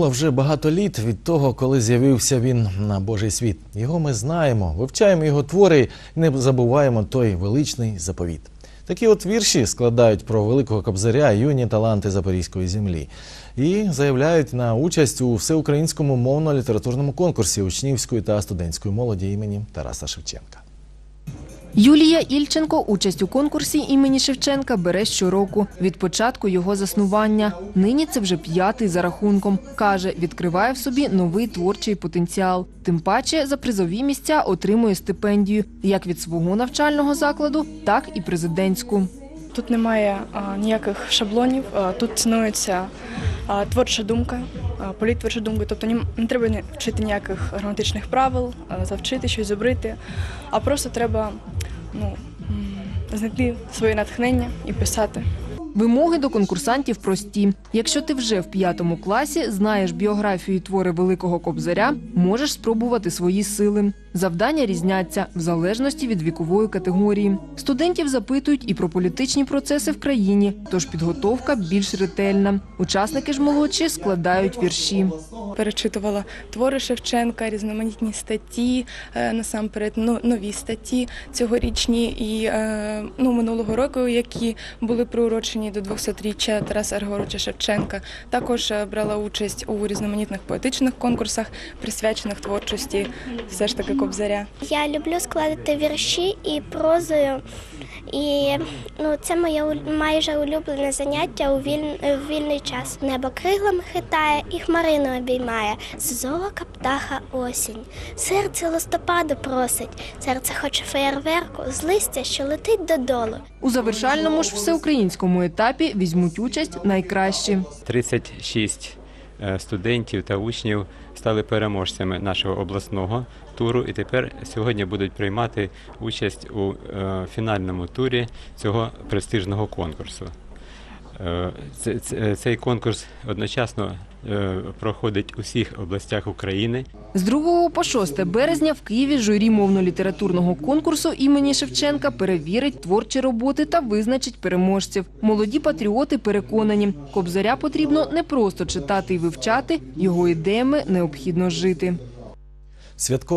Вже багато літ від того, коли з'явився він на Божий світ. Його ми знаємо, вивчаємо його твори і не забуваємо той величний заповіт. Такі от вірші складають про великого кобзаря юні таланти запорізької землі і заявляють на участь у всеукраїнському мовно-літературному конкурсі учнівської та студентської молоді імені Тараса Шевченка. Юлія Ільченко участь у конкурсі імені Шевченка бере щороку від початку його заснування. Нині це вже п'ятий за рахунком. Каже, відкриває в собі новий творчий потенціал. Тим паче за призові місця отримує стипендію як від свого навчального закладу, так і президентську. Тут немає а, ніяких шаблонів, а, тут цінується а, творча думка, а, політ творчої думки. Тобто ні- не треба вчити ніяких граматичних правил, а, завчити щось зубрити, а просто треба ну, знайти своє натхнення і писати. Вимоги до конкурсантів прості. Якщо ти вже в п'ятому класі знаєш біографію і твори великого кобзаря, можеш спробувати свої сили. Завдання різняться в залежності від вікової категорії. Студентів запитують і про політичні процеси в країні, тож підготовка більш ретельна. Учасники ж молодші складають вірші. Перечитувала твори Шевченка, різноманітні статті, е, насамперед нові статті цьогорічні і е, ну, минулого року, які були приурочені до 200-річчя Тараса Григоровича Шевченка. Також е, брала участь у різноманітних поетичних конкурсах, присвячених творчості все ж таки Кобзаря. Я люблю складати вірші і прозою. І ну, це моє майже улюблене заняття у віль- в вільний час. Небо крилами хитає і хмарину обіймає. З золока птаха осінь. Серце листопаду просить. Серце хоче феєрверку з листя, що летить додолу. У завершальному ж всеукраїнському етапі візьмуть участь найкращі. 36 е, студентів та учнів стали переможцями нашого обласного туру і тепер сьогодні будуть приймати участь у е, фінальному турі цього престижного конкурсу. Е, це- Цей конкурс одночасно е, проходить у всіх областях України. З 2 по 6 березня в Києві журі мовно-літературного конкурсу імені Шевченка перевірить творчі роботи та визначить переможців. Молоді патріоти переконані, кобзаря потрібно не просто читати і вивчати, його ідеями необхідно жити. Святко